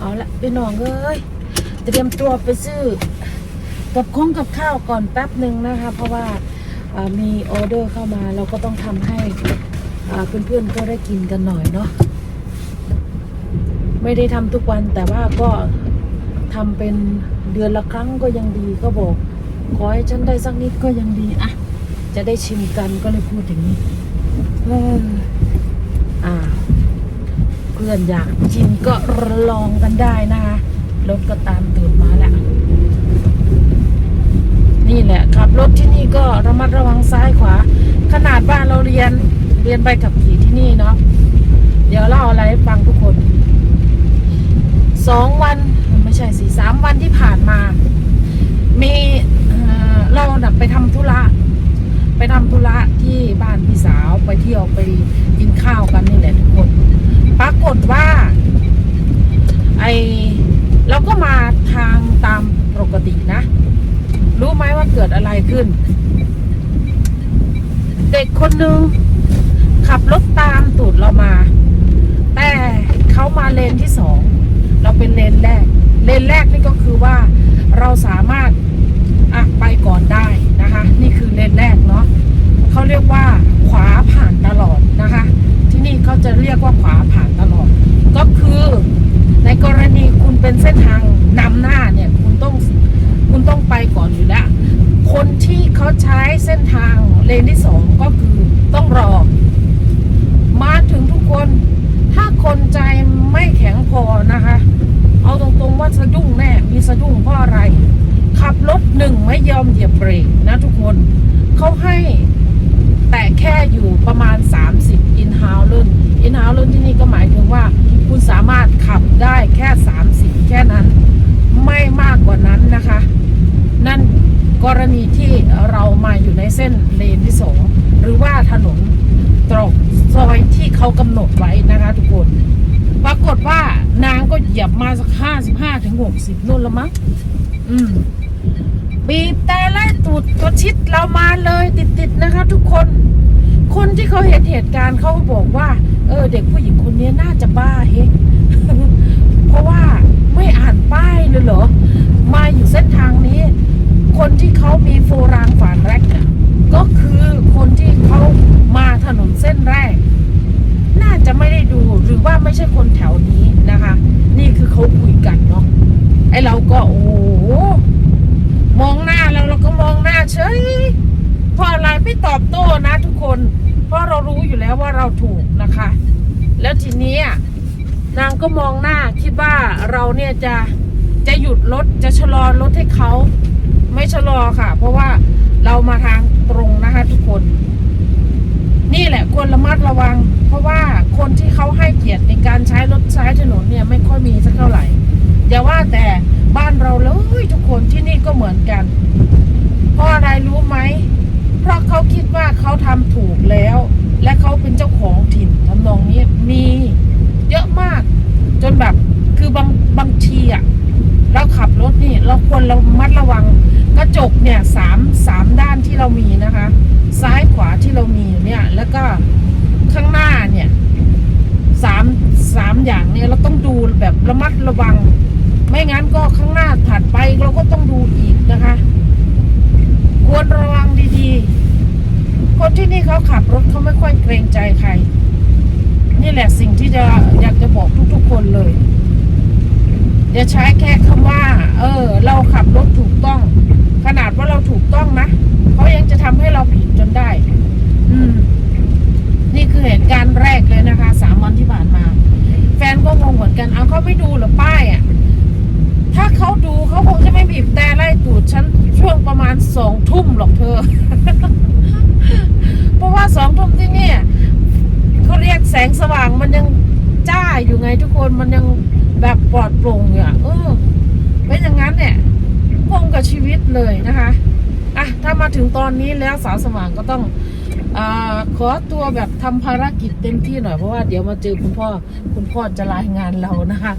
เอาละพี่น้องเอ้ยเตรียมตัวไปซื้อ กับข้องกับข้าวก่อนแป๊บหนึ่งนะคะ เพราะว่ามีออเดอร์เข้ามาเราก็ต้องทำให้เพื่อนๆก็ได้กินกันหน่อยเนาะไม่ได้ทำทุกวันแต่ว่าก็ทำเป็นเดือนละครั้งก็ยังดีก็บอกขอให้ฉันได้สักนิดก็ยังดีอะจะได้ชิมกันก็เลยพูดอย่างนี้ พื่อนอยากชิมก็ลองกันได้นะคะรถก็ตามตื่นมาแล้วนี่แหละขับรถที่นี่ก็ระมัดระวังซ้ายขวา ขนาดบ้านเราเรียนเรียนใบขับขี่ที่นี่เนาะเดี๋ยวเล่าอะไรให้ฟังทุกคนสองวันไม่ใช่สิสามวันที่ผ่านมา มีเอ่อเราน่ะไปทำธุระไป ทำธุระที่บ้านพี่สาวไปเที่ยวไปกินข้าวกันนี่แหละทุกคน ปรากฏว่า ไอเราก็มาทางตามปกตินะ รู้ไหมว่าเกิดอะไรขึ้น เด็กคนหนึ่งขับรถตามตูดเรามา แต่เขามาเลนที่สอง เราเป็นเลนแรก เลนแรกนี่ก็คือว่าเราสามารถอะไปก่อนได้นะคะ นี่คือเลนแรกเนาะเขาเรียกว่าขวาผ่านตลอดนะคะ ที่นี่เขาจะเรียกว่าขวาผ่านตลอด ก็คือในกรณีคุณ เป็นเส้นทางนำหน้าเนี่ยคุณต้องคุณต้องไปก่อนอยู่แล้ว คนที่เขาใช้เส้นทางเลนที่สองก็คือต้องรอ มาถึงทุกคน ถ้าคนใจไม่แข็งพอนะคะ เอาตรงๆว่าสะดุ้งแน่ มีสะดุ้งเพราะอะไร ขับรถหนึ่งไม่ยอมเหยียบเบรกนะทุกคน เขาให้แต่แค่อยู่ประมาณ 30 อินฮาวลุ่นอินฮาวลุ่นที่นี่ก็หมายถึงว่า คุณสามารถขับได้แค่ 30 แค่นั้น ไม่มากกว่านั้นนะคะ นั่น กรณีที่เรามาอยู่ในเส้นเลนที่สองหรือว่าถนนตรอกซอยที่เขากำหนดไว้นะคะทุกคน ปรากฏว่านางก็เหยียบมาสักห้าสิบห้าถึงหกสิบนู่นละมั้งอืมบีบแต่ไล่ตูดตัวชิดเรามาเลยติดๆนะคะ ทุกคน คนที่เขาเห็นเหตุการณ์เขาก็บอกว่า เออ เด็กผู้หญิงคนนี้น่าจะบ้าเฮกเพราะว่าไม่อ่านป้ายเลยเหรอ มาอยู่เส้นทางนี้ คนที่เขามีโฟรางฝานแรกเนี่ยก็คือคนที่เขามาถนนเส้นแรก น่าจะไม่ได้ดูหรือว่าไม่ใช่คนแถวนี้นะคะ นี่คือเขาคุยกันเนาะไอเราก็โอ้โหมองหน้าแล้วเราก็มองหน้าเฉยเพราะอะไรไม่ตอบโต้นะทุกคน เพราะเรารู้อยู่แล้วว่าเราถูกนะคะ แล้วทีนี้นางก็มองหน้าคิดว่าเราเนี่ยจะจะหยุดรถจะชะลอรถให้เขา ไม่ชะลอค่ะ เพราะว่าเรามาทางตรงนะคะทุกคน นี่แหละควรระมัดระวัง เพราะว่าคนที่เขาให้เกียรติในการใช้รถใช้ถนนเนี่ยไม่ค่อยมีสักเท่าไหร่อย่าว่าแต่บ้านเราเลยทุกคนที่นี่ก็เหมือนกัน เพราะอะไรรู้ไหม เพราะเขาคิดว่าเขาทำถูกแล้ว และเขาเป็นเจ้าของถิ่นทำนองนี้มีเยอะมาก จนแบบคือบางบางทีอะเราขับรถนี่ เราควรเรามัดระวังก ระจกเนี่ยสามสามด้านที่เรามีนะคะ ซ้ายขวาที่เรามีอยู่เนี่ยแล้วก็ข้างหน้าเนี่ยสามสามอย่างเนี่ยเราต้องดูแบบระมัดระวัง ไม่งั้นก็ข้างหน้าถัดไปเราก็ต้องดูอีกนะคะ ควรระวังดีๆ คนที่นี่เขาขับรถเขาไม่ค่อยเกรงใจใคร นี่แหละสิ่งที่จะอยากจะบอกทุกๆคนเลยอย่าใช้แค่คำว่า เออ เราขับรถถูกต้อง ขนาดว่าเราถูกต้องนะเขายังจะทำให้เราผิดจนได้ อืม นี่คือเหตุการณ์แรกเลยนะคะสามวันที่ผ่านมา แฟนก็งงเหมือนกันเอาเขาไม่ดูเหรอป้ายอะ ถ้าเขาดูเขาคงจะไม่บีบแต่ไล่ตูดฉันช่วงประมาณสองทุ่มหรอกเธอ เพราะว่าสองทุ่มที่เนี่ยเขาเรียกแสงสว่างมันยังจ้าอยู่ไงทุกคนมันยังแบบปลอดโปร่งอยู่อะเออ เป็นอย่างนั้นเนี่ยพงกับชีวิตเลยนะคะอะถ้ามาถึงตอนนี้แล้วสาวสว่างก็ต้องอขอตัวแบบทำภารกิจเต็มที่หน่อยเพราะว่าเดี๋ยวมาเจอคุณพ่อคุณพ่อจะรายงานเรานะคะ